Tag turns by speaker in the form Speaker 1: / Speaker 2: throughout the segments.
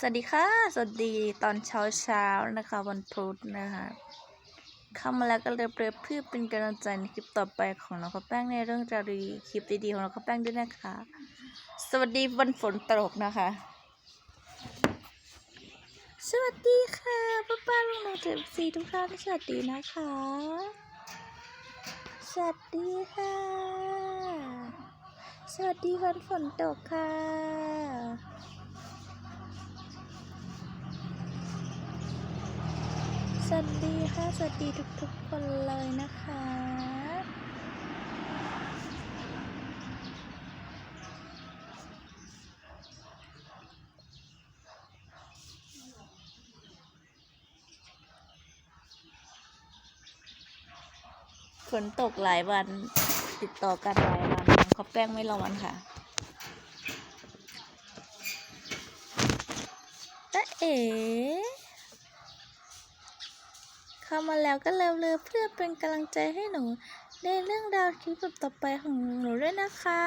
Speaker 1: สวัสดีค่ะ สวัสดีตอนเช้าเช้านะคะ วันพุธนะคะเข้ามาแล้วก็เลยเพื่อเพื่อเป็นกำลังใจในคลิปต่อไปของน้องข้าวแป้งในเรื่องราวดีคลิปดีๆของน้องข้าวแป้งด้วยนะคะ สวัสดีวันฝนตกนะคะ สวัสดีค่ะป้าป้าลุงหนูเจ็บสีทุกท่านสวัสดีนะคะ สวัสดีค่ะ สวัสดีวันฝนตกค่ะ สวัสดีค่ะ สวัสดีทุกๆคนเลยนะคะ ฝนตกหลายวัน ติดต่อกันหลายวันน้องข้าแป้งไม่ร้อนค่ะตะเอ๋ เข้ามาแล้วก็เร็วๆเพื่อเป็นกำลังใจให้หนู ในเรื่องราวคลิปต่อไปของหนูด้วยนะคะ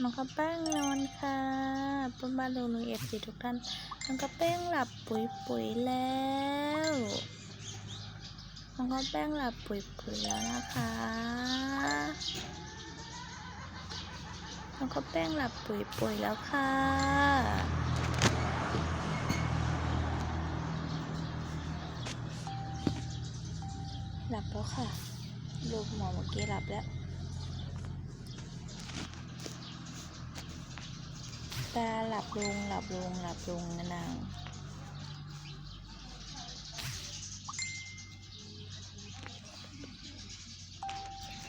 Speaker 1: น้องกระแป้งนอนค่ะป้าบ้านลุงหนูเอฟซีทุกท่านน้องกระแป้งหลับปุ๋ยปุ๋ยแล้วน้องกระแป้งหลับปุ๋ยปุ๋ยแล้วนะคะน้องกระแป้งหลับปุ๋ยปุ๋ยแล้วค่ะหลับแล้วค่ะลูกหมอเมื่อกี้หลับแล้ว ตาหลับลงหลับลงหลับลงนะนาง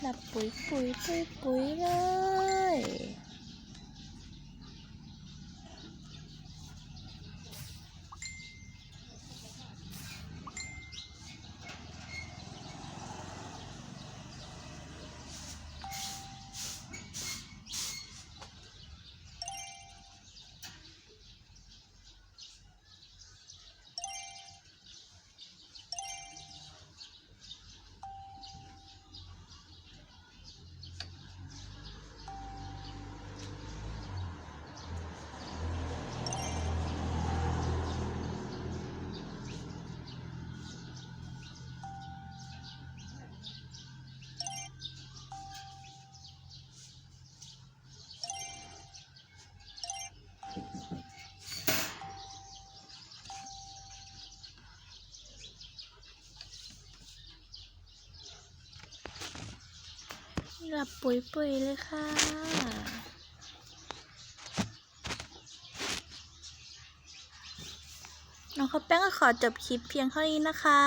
Speaker 1: หลับปุ๋ยปุ๋ยปุ๋ยปุ๋ยเลย หลับปุ๋ยปุ๋ยเลยค่ะน้องข้าวแป้งก็ขอจบคลิปเพียงเท่านี้นะคะ